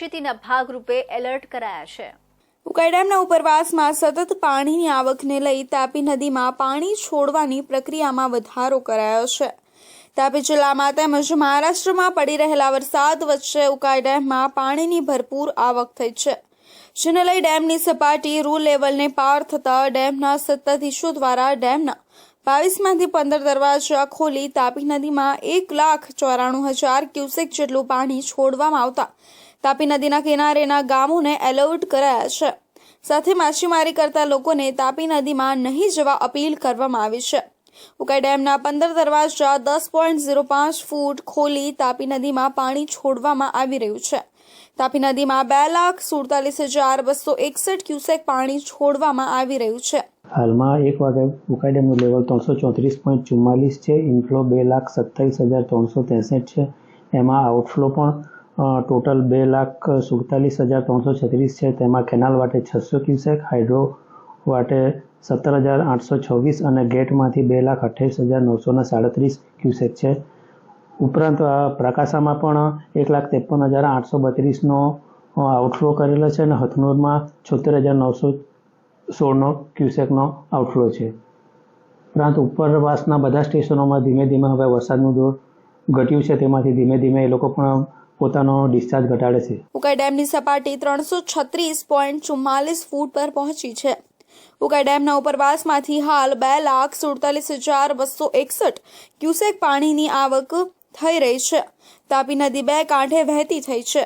સ્થિતિના ભાગરૂપે એલર્ટ કરાયા છે. ઉકાઈ ડેમના ઉપરવાસમાં સતત પાણીની આવકને લઈ તાપી નદીમાં પાણી છોડવાની પ્રક્રિયામાં વધારો કરાયો છે. તાપી જિલ્લામાં તેમજ મહારાષ્ટ્રમાં પડી રહેલા વરસાદ વચ્ચે ઉકાઈ ડેમમાં પાણીની ભરપૂર આવક થઈ છે. જેને લઈ ડેમની સપાટી રૂ લેવલને પાર થતા ડેમના સત્તાધીશો દ્વારા ડેમના બાવીસમાંથી પંદર દરવાજા ખોલી તાપી નદીમાં એક લાખ ચોરાણું હજાર ક્યુસેક જેટલું પાણી છોડવામાં આવતા તાપી નદીના કિનારેના ગામોને એલર્ટ કરાયા છે. સાથે માછીમારી કરતા લોકોને તાપી નદીમાં નહીં જવા અપીલ કરવામાં આવી છે. ઉકાઈ ડેમના પંદર દરવાજા દસ પોઈન્ટ ઝીરો પાંચ ફૂટ ખોલી તાપી નદીમાં પાણી છોડવામાં આવી રહ્યું છે. તાપી નદીમાં બે લાખ સુડતાલીસ હજાર બસો એકસઠ ક્યુસેક પાણી છોડવામાં આવી રહ્યું છે. હાલમાં એક વાગે ઉકાઈ ડેમનું લેવલ ત્રણસો ચોત્રીસ પોઈન્ટ ચુમ્માલીસ છે. ઇનફ્લો બે લાખ સત્તાવીસ હજાર ત્રણસો ત્રેસઠ છે. એમાં આઉટફ્લો પણ ટોટલ બે લાખ સુડતાલીસ હજાર ત્રણસો છત્રીસ છે. તેમાં કેનાલ વાટે છસો ક્યુસેક, હાઇડ્રો વાટે સત્તર હજાર આઠસો છવ્વીસ અને ગેટમાંથી બે લાખ અઠ્યાવીસ હજાર નવસો ને સાડત્રીસ ક્યુસેક છે. ઉપરાંત પ્રકાશામાં પણ એક લાખ ત્રેપન હજાર આઠસો બત્રીસનો આઉટફ્લો કરેલો છે અને હથનોરમાં છોતેર હજાર નવસો સોળનો ક્યુસેકનો આઉટફ્લો છે. ઉપરાંત, ઉપરવાસના બધા સ્ટેશનોમાં ધીમે ધીમે હવે વરસાદનું દોર ઘટ્યું છે. તેમાંથી ધીમે ધીમે એ લોકો પણ પોતાનો ડિસ્ચાર્જ ઘટાડે છે. ઉકાઈ ડેમની સપાટી ત્રણસો છત્રીસ પોઈન્ટ ચુમ્માલીસ ફૂટ પર પહોંચી છે. ઉકાઈ ડેમના ઉપરવાસમાંથી હાલ બે લાખ સુડતાલીસ હજાર બસો એકસઠ ક્યુસેક પાણીની આવક થઈ રહી છે. તાપી નદી બે કાંઠે વહેતી થઈ છે.